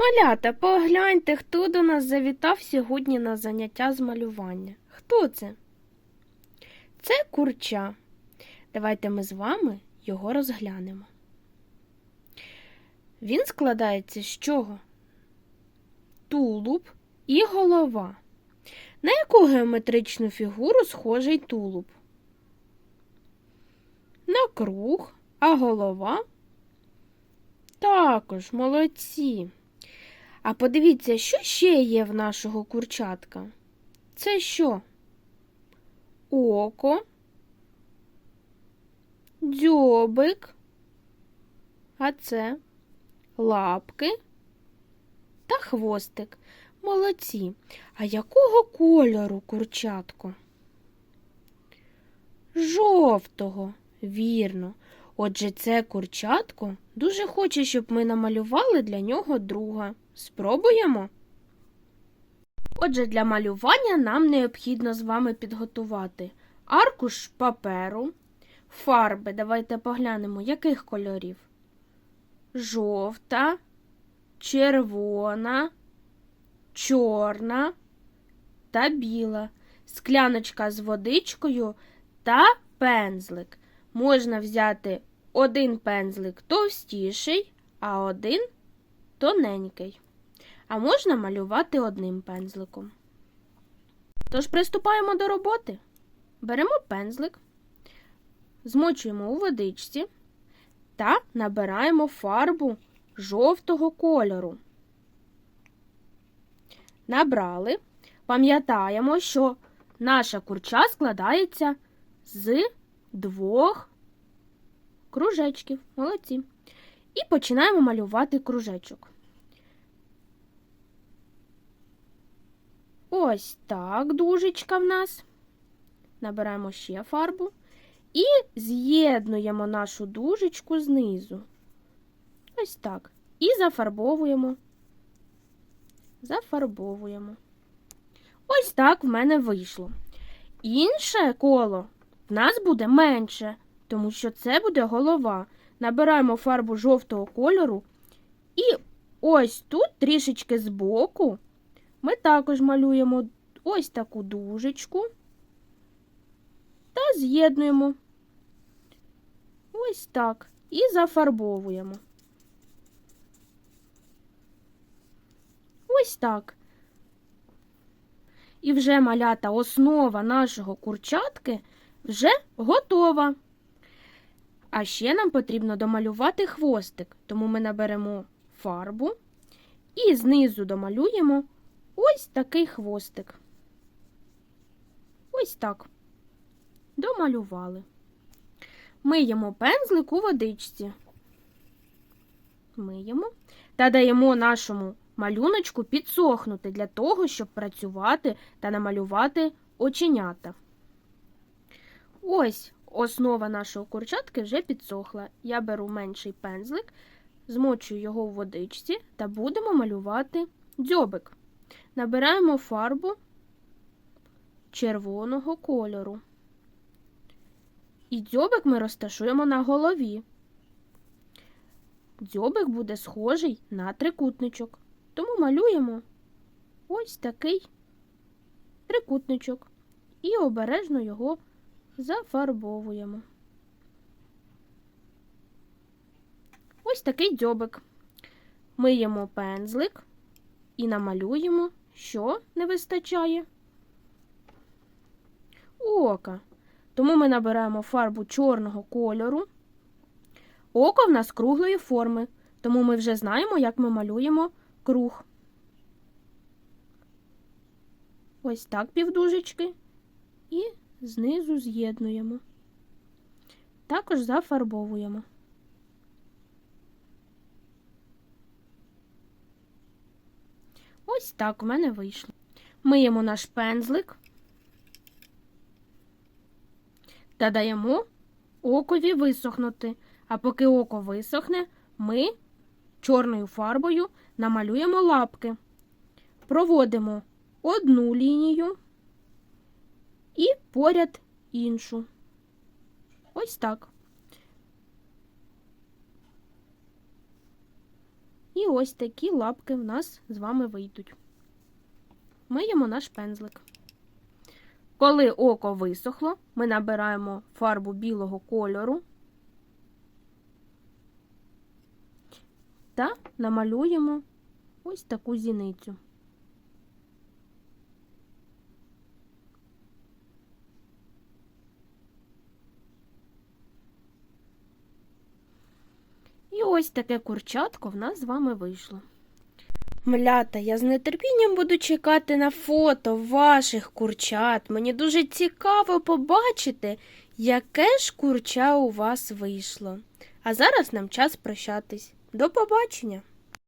Малята, погляньте, хто до нас завітав сьогодні на заняття з малювання. Хто це? Це курча. Давайте ми з вами його розглянемо. Він складається з чого? Тулуб і голова. На яку геометричну фігуру схожий тулуб? На круг, а голова? Також молодці. А подивіться, що ще є в нашого курчатка? Це що? Око, дзьобик, а це лапки та хвостик. Молодці. А якого кольору курчатко? Жовтого, вірно. Отже, це курчатко дуже хоче, щоб ми намалювали для нього друга. Спробуємо? Отже, для малювання нам необхідно з вами підготувати аркуш паперу, фарби. Давайте поглянемо, яких кольорів? Жовта, червона, чорна та біла, скляночка з водичкою та пензлик. Можна взяти один пензлик товстіший, а один тоненький. А можна малювати одним пензликом. Тож приступаємо до роботи. Беремо пензлик, змочуємо у водичці та набираємо фарбу жовтого кольору. Набрали. Пам'ятаємо, що наша курча складається з двох кружечків. Молодці. І починаємо малювати кружечок. Ось так дужечка в нас. Набираємо ще фарбу і з'єднуємо нашу дужечку знизу. Ось так. І зафарбовуємо. Зафарбовуємо. Ось так в мене вийшло. Інше коло в нас буде менше, тому що це буде голова. Набираємо фарбу жовтого кольору. І ось тут трішечки збоку ми також малюємо ось таку дужечку та з'єднуємо ось так і зафарбовуємо. Ось так. І вже малята основа нашого курчатки вже готова. А ще нам потрібно домалювати хвостик, тому ми наберемо фарбу і знизу домалюємо ось такий хвостик. Ось так. Домалювали. Миємо пензлик у водичці. Миємо та даємо нашому малюночку підсохнути для того, щоб працювати та намалювати оченята. Ось основа нашого курчатки вже підсохла. Я беру менший пензлик, змочую його в водичці та будемо малювати дзьобик. Набираємо фарбу червоного кольору. І дзьобик ми розташуємо на голові. Дзьобик буде схожий на трикутничок. Тому малюємо ось такий трикутничок і обережно його зафарбовуємо. Ось такий дзьобик. Миємо пензлик і намалюємо, що не вистачає. Ока. Тому ми набираємо фарбу чорного кольору. Око в нас круглої форми, тому ми вже знаємо, як ми малюємо круг. Ось так півдужечки і знизу з'єднуємо. Також зафарбовуємо. Ось так у мене вийшло. Миємо наш пензлик та даємо окові висохнути. А поки око висохне, ми чорною фарбою намалюємо лапки. Проводимо одну лінію і поряд іншу. Ось так. І І ось такі лапки в нас з вами вийдуть. Миємо наш пензлик. Коли око висохло, ми набираємо фарбу білого кольору та намалюємо ось таку зіницю. І ось таке курчатко в нас з вами вийшло. Млята, я з нетерпінням буду чекати на фото ваших курчат. Мені дуже цікаво побачити, яке ж курча у вас вийшло. А зараз нам час прощатись. До побачення!